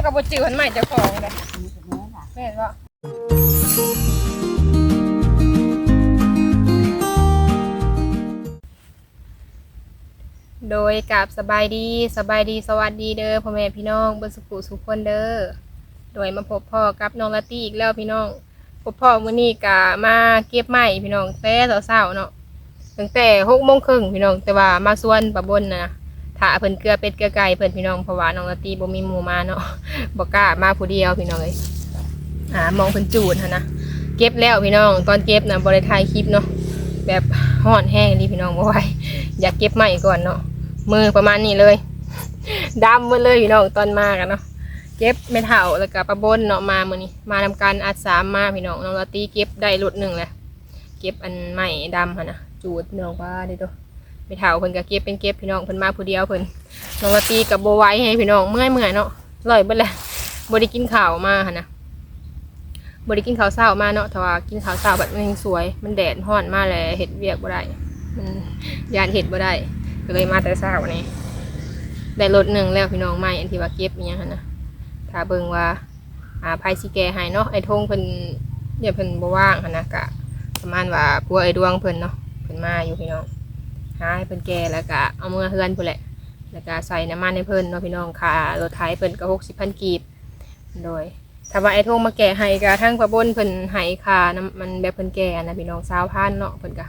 ากับบจื้อมันใหม่เจ้าของเลยแม่นบ่โดยกับสบายดีสบายดีสวัสดีเด้อพ่อแม่พี่น้องเบิ่สุขุสุขคนเด้อโดยมาพบพ่อกับน้องลาตี้อีกแล้วพี่น้องพบพ่อมื้อนี้ก็มาเก็บไม้พี่น้องแต่เช้าๆเนาะตั้งแต่หกโมงครึ่งพี่น้องแต่ว่ามาส่วนปะบนนะ ถ้าเพิ่นเกลือเป็ดเกลือไก่เพิ่นพี่น้องเพราะว่าน้องลาตี้บ่มีหมู่มาเนาะบ่กล้ามาผู้เดียวพี่น้องเอ้ยอ่ามองเพิ่นจูดหั่นะเก็บแล้วพี่น้องตอนเก็บนะบ่ได้ถ่ายคลิปเนาะแบบฮ้อนแห้งนี่พี่น้องบ่ไหวอยากเก็บไม้ก่อนเนาะมือประมาณนี้เลยดำหมดเลยพี่น้องตอนมากันเนาะเก็บไม่เท่าแล้วก็ประบนเนาะมามื้อนี้มานำการอัดสามมาพี่น้องน้องลาตีเก็บได้รถหนึ่งแหละเก็บอันไม้ดำหั่นนะจูดพี่น้องว่าด้อเด้ ไม่เท่าเพิ่นก็เก็บเป็นเก็บพี่น้องเพิ่นมาผู้เดียวเพิ่นน้องละตีกับโบไว้ให้พี่น้องเมื่อยเมื่อยเนาะลอยเบิดแหละบได้กินข้าวมาหั่นนะบได้กินข้าวเช้ามาเนาะแต่ว่ากินข้าวเช้าแบบมันยังสวย มันแดดร้อนมาเลยเห็ดเวียกบ่ได้มันยานเห็ดบ่ได้ก็เลยมาแต่เช้านี่ได้รถหนึ่งแล้วพี่น้องใหม่อันที่ว่าเก็บอหยังหั่นนะถ้าเบิ่งว่าอ่าไผสิแก่ให้เนาะไอ้ทงเพิ่นเดี๋ยวเพิ่นบ่ว่างหนนะกะประมาณว่าพัวไอ้ดวงเพิ่นเนาะเพิ่นมาอยู่พี่น้อง หาให้เพิ่นแก่แล้วก็เอาเมื่อเฮือนพุ่นแหละ แล้วก็ใส่น้ำมันให้เพิ่นเนาะพี่น้องค่ะรถไถเพิ่นก็หกสิบพันกีบ โดย ถ้าว่าไอ้โทงมาแก่ให้ก็ทั้งพระบนเพิ่นให้ค่าน้ำมันแบบเพิ่นแก่นะพี่น้องสาวพันเนาะเพิ่นก็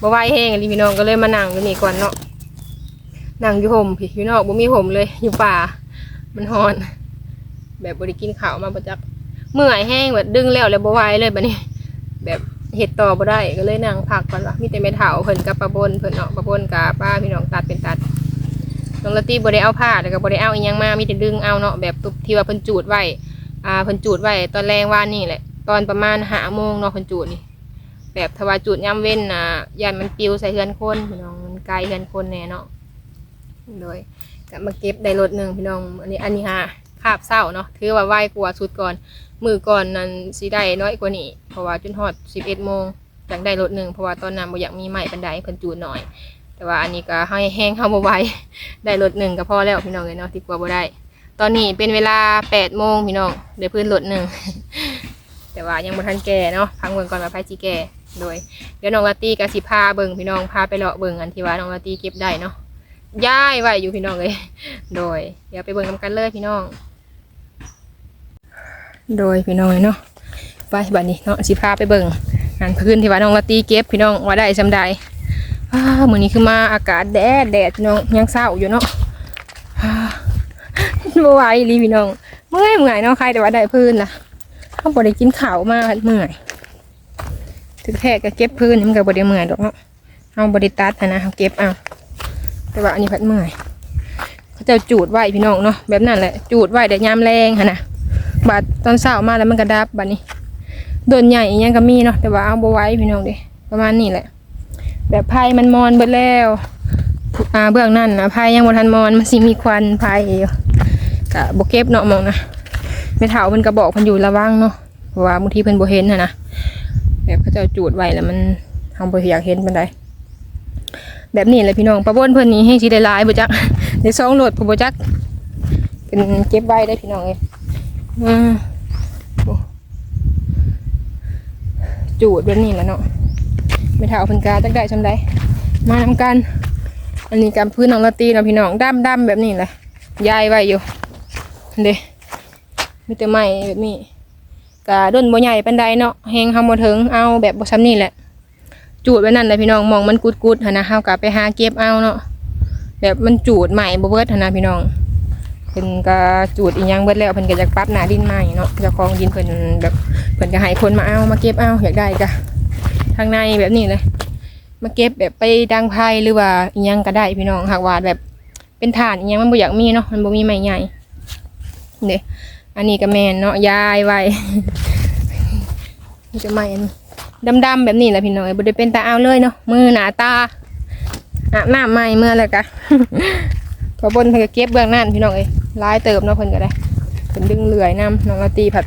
บ่ไหวแห้งอันนี้พี่น้องก็เลยมานั่งอยู่นี่ก่อนเนาะนั่งอยู่ห่มพี่พี่น้องบ่มีห่มเลยอยู่ป่า มันร้อน แบบบ่ได้กินข้าวมาบ่จักเมื่อยแห้งแบบดึงแล้วแล้วบ่ไหวเลยบัดนี้ แบบ เฮ็ดต่อบ่ได้ก็เลยนั่งพักก่อนว่ามีแต่แม่เฒ่าเพิ่นกับป้าบนเพิ่นเนาะป้าบนกับป้าพี่น้องตัดเป็นตัดน้องละตี้บ่ได้เอาผ้าแล้วก็บ่ได้เอาอีหยังมามีแต่ดึงเอาเนาะแบบตุบที่ว่าเพิ่นจูดไว้อ่าเพิ่นจูดไว้ตอนแรงว่านี่แหละ ตอนประมาณ5โมงเนาะเพิ่นจูดนี่แบบถ้าว่าจูดยามเว้นน่ะยานมันปิวใส่เฮือนคนพี่น้องมันไกลเฮือนคนแน่เนาะโดยก็มาเก็บได้รถหนึ่งพี่น้องอันนี้อันนี้ฮะคาบเศร้าเนาะถือว่าไวกว่าสุดก่อน มือก่อนนั้นสิได้น้อยกว่านี้เพราะว่าจนฮอด11โมงอยากได้รถหนึ่งเพราะว่าตอนนั้นบ่อยากมีใหม่ปานใดเพิ่นจูดหน่อย แต่ว่าอันนี้ก็ให้แห้งเข้ามาไวได้รถหนึ่งก็พอแล้วพี่น้องเลยเนาะที่กลัวบ่ได้ ตอนนี้เป็นเวลาแปดโมงพี่น้องเดี๋ยวพื้นรถหนึ่งแต่ว่ายังบ่ทันแก่เนาะพังเบิ่งก่อนว่าไผสิแก่โดยเดี๋ยวน้องลาตี้กับสิพาเบิ่งพี่น้องพาไปเลาะเบิ่งอันที่ว่าน้องลาตี้เก็บได้เนาะย้ายไว้อยู่พี่น้องเลยโดยเดี๋ยวไปเบิ่งนำกันเลยพี่น้อง โดยพี่น้องเนาะไปบัดนี้เนาะสิพาไปเบิ่งงานพื้นที่ว่าน้องลาตี้เก็บพี่น้องว่าได้ซำใดอ้ามื้อนี้คือมาอากาศแดดแดดพี่น้องยังเศร้าอยู่เนาะอ่าบ่ไหวอีหลีพี่น้องเมื่อยเมื่อยเนาะใครแต่ว่าได้พื้นล่ะเฮาบ่ได้กินข้าวมาเมื่อยถึงแท้ก็เก็บพื้นมันก็บ่ได้เมื่อยดอกเนาะเฮาบ่ได้ตัดหั้นะเฮาเก็บเอาแต่ว่าอันนี้พัดเมื่อยเขาจะจูดไว้พี่น้องเนาะแบบนั้นแหละจูดไว้แต่ยามแรงหั่นะ บาดตอนเช้ามาแล้วมันก็ดับบัดนี้โดนใหญ่ยังก็มีเนาะแต่ว่าเอาบไว้พี่น้องเด้ประมาณนี้แหละ แบบไพ่มันมอนเบิดแล้วอ่าเบื้องนั่นนะไพ่ยังบ่ทันมอนมันสิมีควันไพ่กะบ่เก็บเนาะมองนะไม่เท่าเพิ่นก็บอกเพิ่นอยู่ระวังเนาะเพราะว่าบางทีเพิ่นบ่เห็นนะนะแบบเขาจ้าจูดไว้แล้วมันเฮาบ่อยากเห็นปานใดแบบนี้แหละพี่น้องประบนเพิ่อนนี่ให้สิได้ลายบ่จักได้สองโหลดผู้บ่จักเป็นเก็บไว้ได้พี่น้องเอ้ย อืมโอ้จูดแบบนี้แหละเนาะไม่เท่าเพิ่นกาจักได้ชำได้มาทำกัน อันนี้การพื้นน้องละตีเนาะพี่น้องดำดำแบบนี้แหละยายไว้อยู่เด้มีแต่ไม้แบบนี้กะด้นบ่ใหญ่ปานใดเนาะแหงเฮาบ่ถึงเอาแบบบ่ซ้ำนี่แหละ จูดไว้นั่นแหละพี่น้องมองมันกุดๆหั่นนะเฮาก็ไปหาเก็บเอาเนาะแบบมันจูดใหม่บ่เบิดหั่นนะพี่น้องเพิ่นก็จูดอีหยังเบิดแล้วเพิ่นก็อยากปรับหน้าดินใหม่เนาะเจ้าของดินเพิ่นแบบเพิ่นก็ให้คนมาเอามาเก็บเอาอยากได้ก็ทางในแบบนี้เลยมาเก็บแบบไปดังไพ่หรือว่าอิหยังก็ได้พี่น้องหากว่าแบบเป็นฐานอิหยังมันบ่อยากมีเนาะมันบ่มีไม้ใหญ่เด้อันนี้ก็แมนเนาะยายไว้นี่จะไม้อันนี้ดำๆแบบนี้แหละพี่น้องบ่ได้เป็นตาเอาเลยเนาะมือหนาตาอาบน้ำใหม่เมื่อแล้วกะพอบนเพิ่นก็เก็บเบื้องนั่นพี่น้องเอ้ ลายเติบเนาะเพิ่นก็ได้เพิ่นดึงเลื่อยนํน้องละตีผัด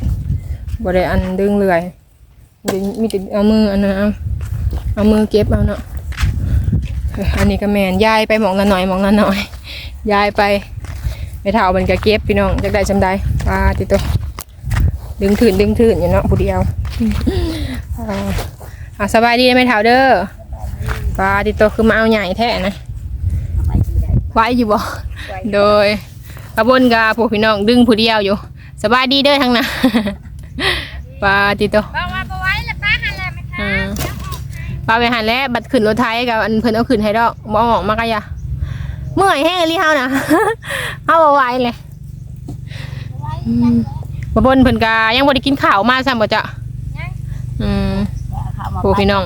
บ่ได้อันดึงเลื่อยมีแต่เอามืออันนั้นเอาเอามือเก็บเอาเนาะอันนี้ก็แมนย้ายไปมองละหน่อยมองละหน่อยย้ายไปไม่เท่ามันก็เก็บพี่น้องจากได้ชำได้ปลาติโตดึงถืนดึงถืนอยู่เนาะผู้เดียวอ่าสบายดีไหมเท่าเด้อปลาติโตคือมาเอาใหญ่แท้นะไปที่ใดไว้อยู่บ่โดย กระบนกาพวกพี่น้องดึงผู้เดียวอยู่สบายดีเด้อทั้งนั้นปลาติโตบอกว่าบ่ไว้แล้วป้าหันแล้วไหมคะอืมปลาไปหันแล้วบัดขึ้นรถไทยกับอันเพิ่นเอาขึ้นให้ดอกมองออกมากะยะเมื่อยแห้งรีเฮานะเฮาบ่ไหวเลยอืมกระบนเพิ่นกายังบ่ได้กินข้าวมาซ้ำบ่จ๊ะอืมโอ้พี่น้อง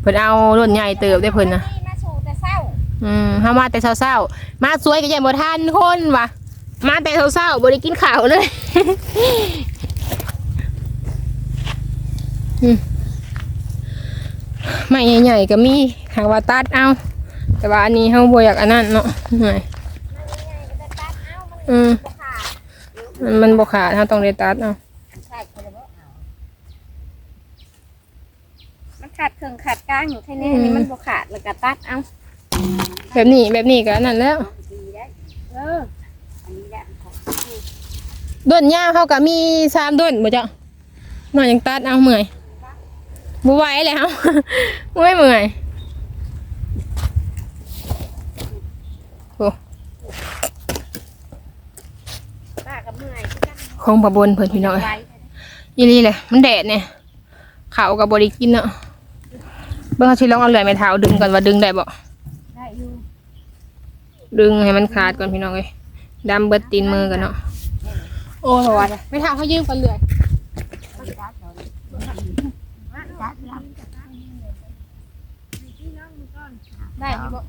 เพิ่นเอารุ่นใหญ่เติบได้เพิ่นนะ มาสู่แต่เศร้า อืมเฮามาแต่เช้าๆมาสวยก็ยังบ่ทันคนว่ะมาแต่เช้าๆบ่ได้กินข้าวเลยอืมไม่ใหญ่ๆก็มีหากว่าตัดเอา แต่ว่าอันนี้เฮาบ่อยากอันนั้นเนาะเหนื่อยมันยังไงก็จะตัดเอ้ามันอืมบ่ขาดมันมันบ่ขาดเฮาต้องได้ตัดเอาใช่คนละบ่เอามันขาดเครื่องขาดกลางอยู่แค่นี้อันนี้มันบ่ขาดแล้วก็ตัดเอ้า แบบนี้แบบนี้ก็อันนั้นแล้วดีได้เอออันนี้แหละของด้นยาวเฮาก็มี3ด้นบ่จ๊ะน้อยยังตัดเอาเมื่อยบ่ไหวแล้ว เมื่อยเมื่อยโอ้ป้ากับเมื่อยคือกันคงประบนเพิ่นพี่น้องเอ้ยไว้อีหลีเลยมันแดดเนี่ยข้าวก็บ่ได้กินเนาะเบิ่งเขาสิลองเอาเลื่อยไม้เท้าดึงก่อนว่าดึงได้บ่ได้อยู่ ดึงให้มันขาดก่อนพี่น้องเอ้ยดำเบิดตีนมือกันเนาะโอ้โหว่ะไม่เท้าเขายืมกันเลื่อยตัดเอาเลยตัดแล้วได้อยู่บ่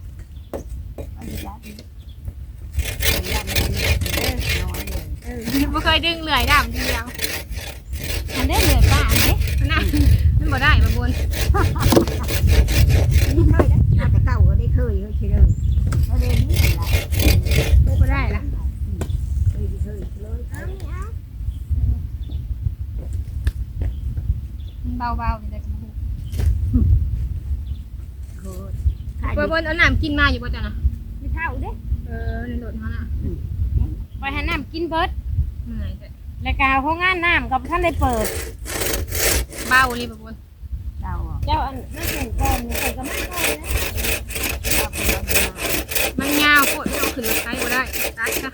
เอาสิตัดนี่เออบ่เคยดึงเลื่อยดำทีเดียวอันเด้เหลือป้าอันเด้มันน่ะมันบ่ได้ประบนนี่เคยนะอาจจะเก่าก็ได้เคยเคยเชื่อเลย แล้วเดี๋ยวนี้อะไรบ่ได้ละเคยเคยเลยเอานี่เอามันเบาๆนี่ได้ก็บ่เคยขายฮู้ประบนเอาน้ำกินมาอยู่บ่จ้ะนะไม่เท่าเด้เออในรถเฮาน่ะไปหาน้ำกินเบิดเหนื่อยแต่แล้วก็ห้องงานน้ำกับท่านได้เปิด เบาเลยประบนเจ้าเจ้าอันนั่นถึงก่อนใส่ก็ไม่ก่อนนะ มันยาวโคตรเอาขึ้นรถไถบ่ได้ตัดซะ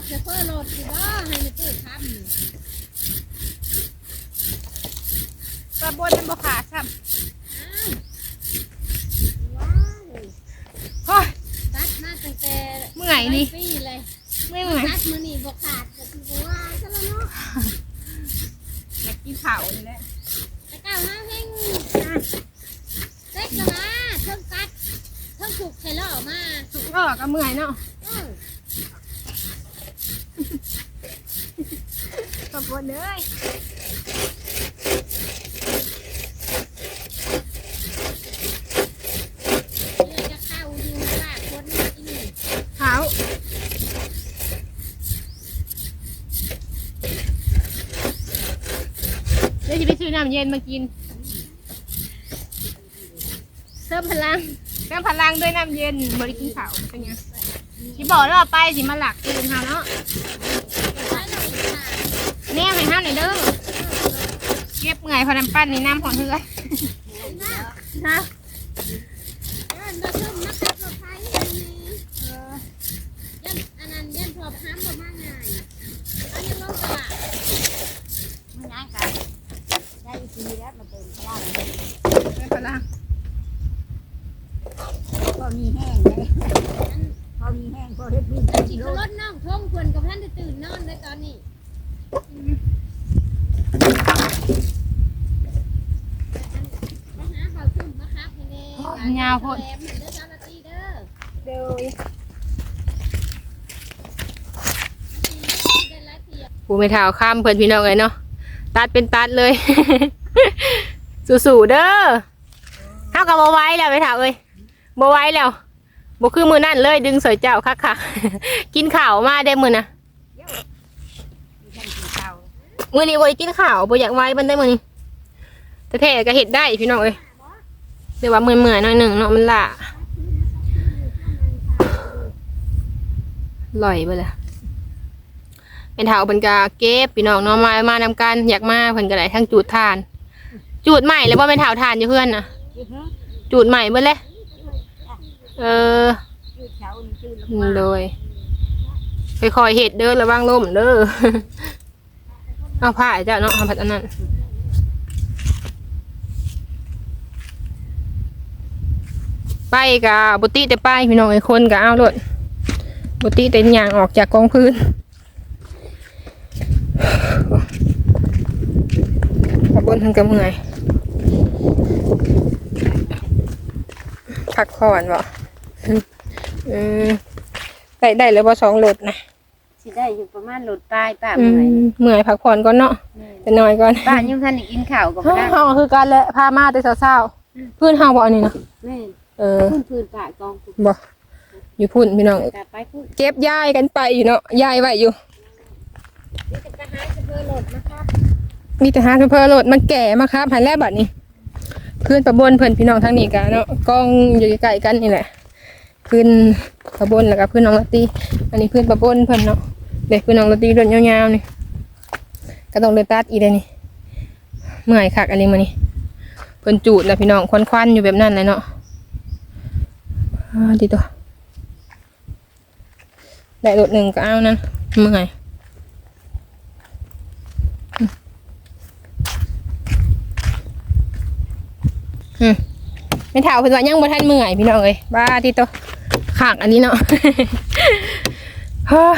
กเซฟเฟอร์โหลดสิบ่ให้มันตื้อคำนี่กระบวนมันบ่ขาดซ้ว้าวำโอ้ยตัดมาตั้งแต่เมื่อยนี่ปีเลยไม่เหมือนตัดมือนี่บ่ขาดก็คือว่าซะแล้วเนาะอยากกินข้าวนี่แหละแต่ก้าวหาเฮงเซ็กละมาเพิ่งตัดเพิ่งถูกไข่ล่อมา สุกก็ก็เมื่อยเนาะ เออก ระบวนเลย เดี๋ยวจะเข้าอยู่ว่าคนมาที่นี่ ขาวเดี๋ยวจะไปซื้อ น้ำเย็นมากิน เสริมพลังเสริมพลังด้วยน้ำเย็นบริกินข้าวเป็นไงที่บอกแล้วว่าไปสิมาหลักตื่นเฮาเนาะแน่ให้ห้ามหน่อยเด้อเก็บไงพอน้ำปั้นนี่น้ำหอนเหือยนะ นะ เดินมาขึ้นมาขับรถไฟอันนี้เออยันอันนั้นยันพอบห้ามบ่มาง่ายอันยังลงตลาด มันยังกันได้ที แล้วมาเติมย่างเติมพลังพอมีแห้งเลยพอมีแห้งพอได้บินอันที่รถน้องท่งควรกับท่านจะตื่นนอนเลยตอนนี้มาหาเขาขึ้นมาครับให้แน่แหลมเด้อซาลาตีเด้อ เดี๋ยวได้หลายเทียบผู้ไม่เท้าข้ามเพื่อนพี่น้องเลยเนาะตัดเป็นตัดเลย สู้ๆเด้อเท่ากับโบไหว้แล้วไม่เท้าเอ้ยโบไหว้แล้วโบคือมือนั่นเลยดึงสวยเจ้าคักค่ะกินข่าวมาได้มือนะมือนี้โบได้กินข่าวโบอยากไหว้มันได้มือนี้แต่แท้ก็เห็ดได้พี่น้องเอ้ยเดี๋ยวว่าเมื่อยๆหน่อยหนึ่งเนาะมันละลอยไปเลยเป็นเท้าเป็นกาเก็บพี่น้องเนาะมามานำกันอยากมาเพิ่นก็ได้ทั้งจูดทาน จูดใหม่แล้วว่าเป็นเท้าทานอยู่เพื่อนนะยืดเนาะจูดใหม่เบิ่เลยเออยืดเช้านี่ยืดลงโดยค่อยๆเห็ดเด้อระวังล่มเด้อ เอาผ้าให้เจ้าเนาะทำผัดอันนั้นไปกับบติแต่ไปพี่น้องไอ้คนกับเอารถบติแต่ยางออกจากกองพื้น ขบวนทั้งกระเมื่อยพักผ่อนบ่อืมได้ได้เลยบ่สองรถนะสิได้อยู่ประมาณหลุดปลายป้าอืเมื่อยมเมื่อยพักผ่อนก่อนเนาะแต่น้อยก่อนป้ายังท่านได้กินข้าวกับเฮาได้เฮาคือกันแหละพามาแต่เช้าๆพื้นเฮาบ่อันนี้นะแม่เออพื้นพื้นป้ากองบ่อยู่พุ่นพี่น้อง กลับไปพุ่นเก็บย้ายกันไปอยู่เนาะย้ายไว้อยู่ นี่จะกระหายจะเพื่อโหลดนะครับ มีแต่หาเพิ่นโหลดมันแก่มาครับหันแรกบัดนี้ เพื่อนประบนเพิ่อนพี่น้องทางนี้กันเนาะกล้องอยู่ใกล้กันนี่แหละเพื่อนประบนแล้วก็เพื่อนน้องลตตีอันนี้เพื่อนประบนเพิ่อนเนาะเด็กเพื่อนน้องลตตีรถยาวๆนี่ก็ต้องเลยตัดอีเลยนี่เมื่อยคักอันนี้มื้อนี้เพิ่นจูดแล้วพี่น้องควันๆอยู่แบบนั้นเลยเนาะอ่าดีตัวได้รถหนึ่งก็เอานั่นเมื่อย ไม่ถามเพิ่นว่ายังบ่ทันเมื่อยพี่น้องเอ้ยบ้าที่ตัวขากอันนี้เนาะเฮ้อ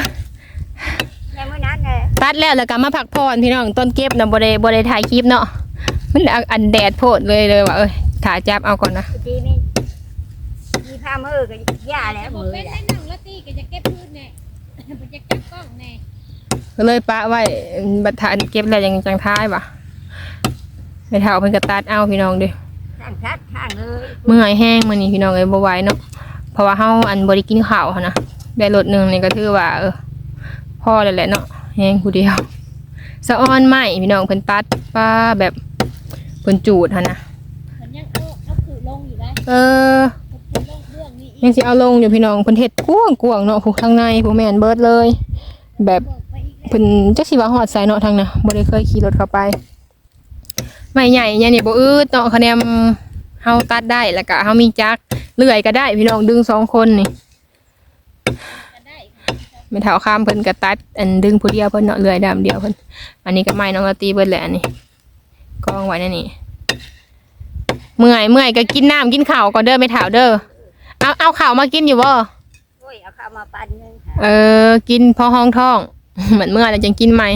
ยังไม่นั้นเลยตัดแล้วแล้วก็มาพักผ่อนพี่น้องต้นเก็บน่ะบ่ได้บ่ได้ถ่ายคลิปเนาะมันอันแดดโพดเลยเลยว่าเอ้ยถ่ายจับเอาก่อนนะทีนี้มีผ้ามือก็ย่าแล้วบอมืกอเป็นแหได้ละนั่งละตีก็จะเก็บพื้นแน่มันจะจับกล้องแน่ก็เลยปะไว้บัดทานเก็บแล้วยังจังท้ายว่ะไม่เท่าเพิ่นก็ตัดเอาพี่น้องเด้อ ข้างชัดข้างเลยเมื่อยแห้งมื้อนี้พี่น้องเอ้ยบ่ไหวเนาะเพราะว่าเฮาอันบ่ได้กินข้าวหันนะได้รถหนึงนี่ก็ถือว่าเออพอแล้วแหละเนาะแห้งผู้เดียวสะออนไหมพี่น้องเพิ่นตัดป้าแบบเพิ่นจูดหั่นนะมันยังเอาเอาขือลงอยู่ได้เออขือลงเรื่องนี้อียังกสิเอาลงอยู่พี่น้องเพิ่นเฮ็ดกว้างกวางๆเนาะผู้ทางในผู้แม่นเบิดเลย แบบเบิกไปอีกแล้วเพิ่นจักสิว่าฮอดไสเนาะทางน่ะบ่ได้เคยขี่รถเข้าไป ไม่ใหญ่ใหญ่นี่บ่อืดเนาะคะแนนเฮาตัดได้แล้วก็เฮามีจักรเลื่อยก็ได้ พี่น้องดึงสองคนนี่ก็ได้ไม่เท่าข้ามเพิ่นก็ตัด อันดึงผู้เดียวเพิ่นเนาะเลื่อยดามเดียวเพิ่นอันนี้ก็ไม้น้องละตีเบิดแหละอันนี้กองไว้นั่นนี่เมื่อยเมื่อยก็กินน้ำกินข้าวก่อนเด้อไม่เท่าเด้อเอาเอาข้าวมากินอยู่บ่โอ้ยเอาข้าวมาปั่นนึงเออ กินพอห้องท้องเหมือนเมื่อแล้วจังกินใหม่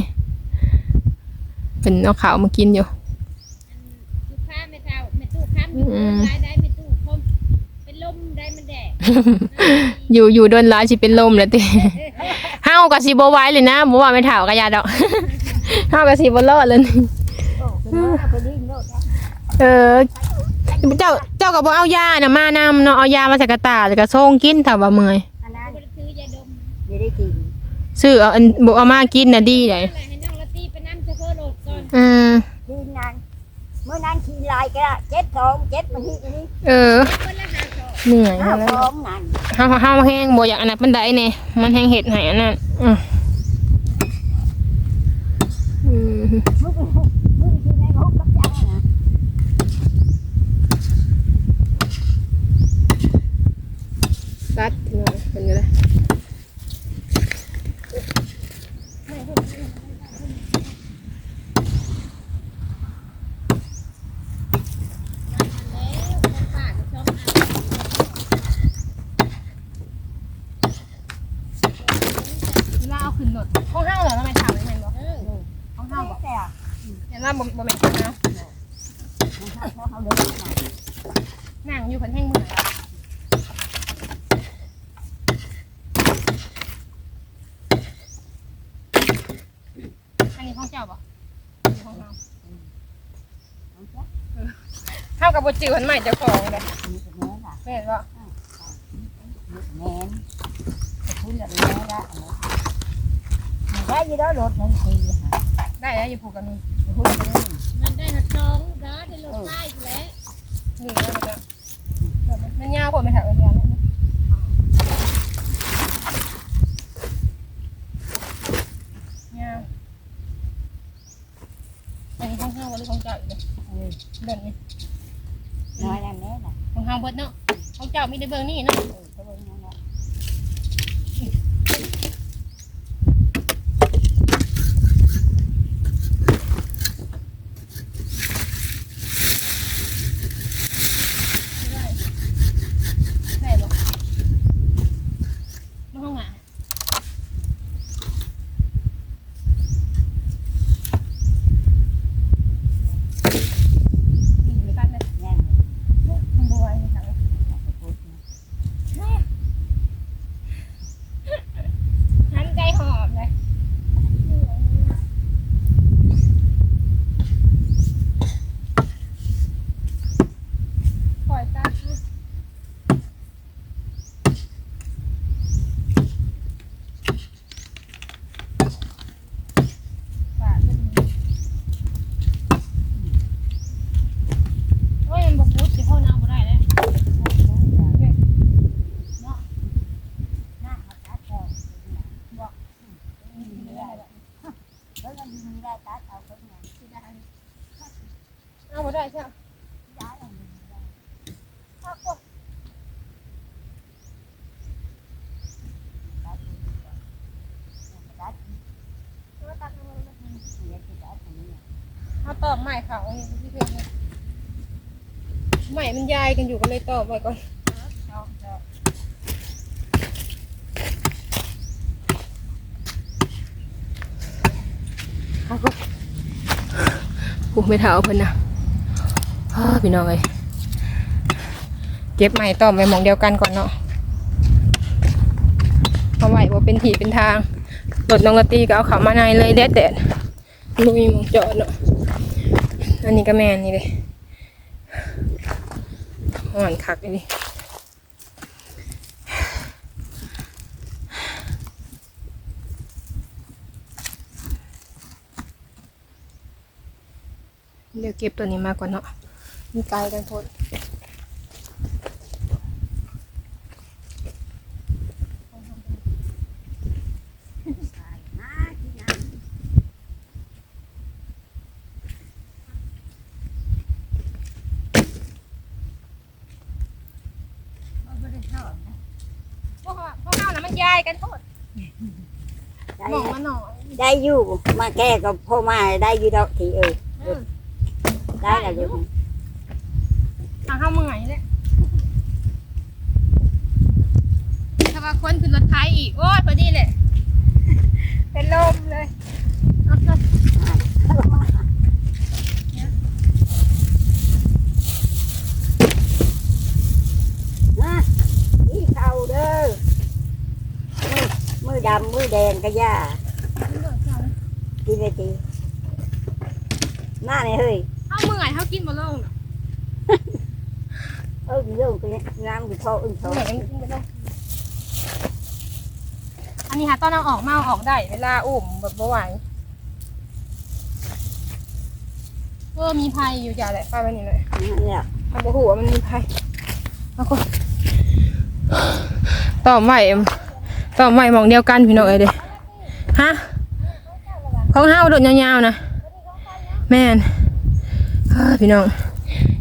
เป็นเอาข้าวมากินอยู่ ลูกค้าไม่เท่าไม่ตู้ค้ำ อืมรายได้ไม่ตู้คมเป็นลมได้มันแดดอยู่อยู่โดนร้ายสิเป็นลมแล้วติเฮาก็สิบ่ไหว้เลยนะบ่ว่าไม่เท่ากะยาดอกเฮาก็สิบ่รอดเลยโอ้เป็นว่าไปดิ้นโลดนะเออเจ้าเจ้าก็บ่เอายาน่ะมานำเนาะเอายามาใส่กระตาแล้วก็ส่งกินถ้าว่าเมื่อยอันนั้นบ่ได้ซื้อยาดมไม่ได้กินซื้อเอาอันบ่เอามากินน่ะดีเลยอะไรให้น้องละตีไปน้ำเชฟเฟอร์โหลดก่อนอืมกินนั้น เมื่อนั้นขี่ลายก็เจ็ดสองเจ็ดมาที่นี่เออคนละหาสองเหนื่อยห้าแล้วสองนั่นเฮาเฮาแห้งบ่อยากอันนั้นปานใดแน่มันแห้งเฮ็ดให้อันนั้นอืมอืมมึงมึงที่ในห้องกับเจ้านะตัดหน่อยเป็นไงล่ะ แล้วคนป่าก็ชอบอ่าน เวลาเอาขึ้นรถห้องเฮาเหรอทำไมถามได้แม่นบ่ เออ ห้องเฮาบ่ แต่ เห็นว่าบ่บ่แม่นของเฮา เขาเขาเดินมา นั่งอยู่เพิ่นแห้งมืออะอันนี้ห้องเจ้าบ่ห้องเฮาเฮากั บบ่จื้อเพิ่นใหม่เจ้าของเด้มีแต่แม่ละแม่นบ่แม่นคุณกับแม่ละได้ยี่ đó lột nên thì ได้แล้วอยู่ผูกกันนี่ hôn lên มันได้หัดสองร้านได้รถไฟอยู่แล้วนี่แล้วมันจะแบบมันยาวกว่าไม่ถามกันยาวเนี่ยยาวอันนี้ห้องเฮาบ่หรือห้องเจ้าอีกเด้อ ừ. เดินนี่ ของเฮาเบิดเนาะของเจ้ามีแต่เบิ่งนี่เนาะ ừ, cái bên này là ได้บ่มาห้องอะนี่อยู่ตัดเลย nha มันบ่ไหวนี่ค่ะ หันใจหอบเลยปล่อยตาปาดเป็นโอ้ยมันบกุดสิเข้าน้ำบ่ได้เลย เนาะ เอาบ่ได้ใช่ไหมเอาตอบใหม่ เขาอย่างที่เพจเนี่ยใหม่มันยายกันอยู่ก็เลยตอบไปก่อนกูไม่เท้าเพิ่นนะอ้าพี่น้องเอ้ยเก็บใหม่ต่อไปหมองเดียวกันก่อนเนาะเอาไว้ว่าเป็นถีเป็นทางรถน้องละตีก็เอาเขามาในเลยแดดแดดลุยหมองจอดเนาะ อันนี้ก็แม่นนี่เลยห่อนคักเลยนี่เดี๋ยวเก็บตัวนี้มาก่อนเนาะมีไกลกันโพดาย กันโทษได้มองมาหน่อยได้อยู่มาแก้ก็พ่อมาได้อยู่ดอกทีเอออืมได้แล้วอยู่ ทางเข้าเมืองเลยถ้าว่าคนขึ้นรถไทยอีก โอ้ยพอดีเลย เป็นลมเลยเอาเถอะ นะนี่เขาเด้อมือมือ ดำมือแดงก็ย่าทีเลยทีมาเลยเฮ้ยเอาเมื่อยเขากินบ่ลงเอิ้งเรื่องไปงามอยู่พ่ออึ้งโตเมื่อยยังกินบ่ลงอันนี้ค่ะตอนเอาออกมาเอาออกได้เวลาอุ้มแบบบ่ไหวเออมีภัยอยู่อย่าแหละไปไปนี่เลยเนี่ยทำบ่หัวามันมีภัยเอาคนต่อมไว้ ต่อมไว้หมองเดียวกันพี่น้องเอ้ยเด้ฮะของเฮาโดดยาวๆนะแม่นเฮ้อพี่น้อง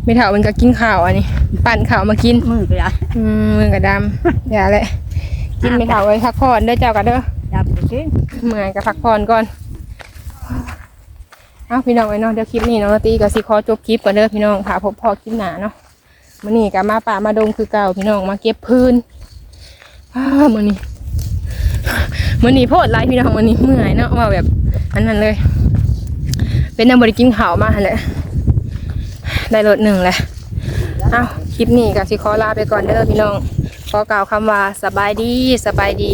ไม่เท่ามันก็กินข้าวอันนี้ ปั่นข้าวมากินมือก็ได้อืมมือกับดำอย่าแหละกินไม่เท่าไว้พักผ่อนเด้อเจ้ากันเด้อดำไปกินเมื่อยกับพักผ่อนก่อนเอาพี่น้องไว้เนาะเดี๋ยวคลิปนี้น้องนาตีกับสิขอจบคลิปก่อนเด้อพี่น้องพาพบพ่อคลิปหนาเนาะมื้อนี้กับมาป่ามาดงคือเก่าพี่น้องมาเก็บพื้นอ้ามื้อนี้ มื่อนี้โพดไลฟ์พี่น้องวันนี้เมื่อยเนาะว่าแบบอันนั้นเลย เป็นน้ำบริกินข้าวมาแหละได้รถหนึ่งแหละเอาคลิปนี้กับสิขอลาไปก่อนเด้อพี่น้องขอกล่าวคำว่าสบายดีสบายดี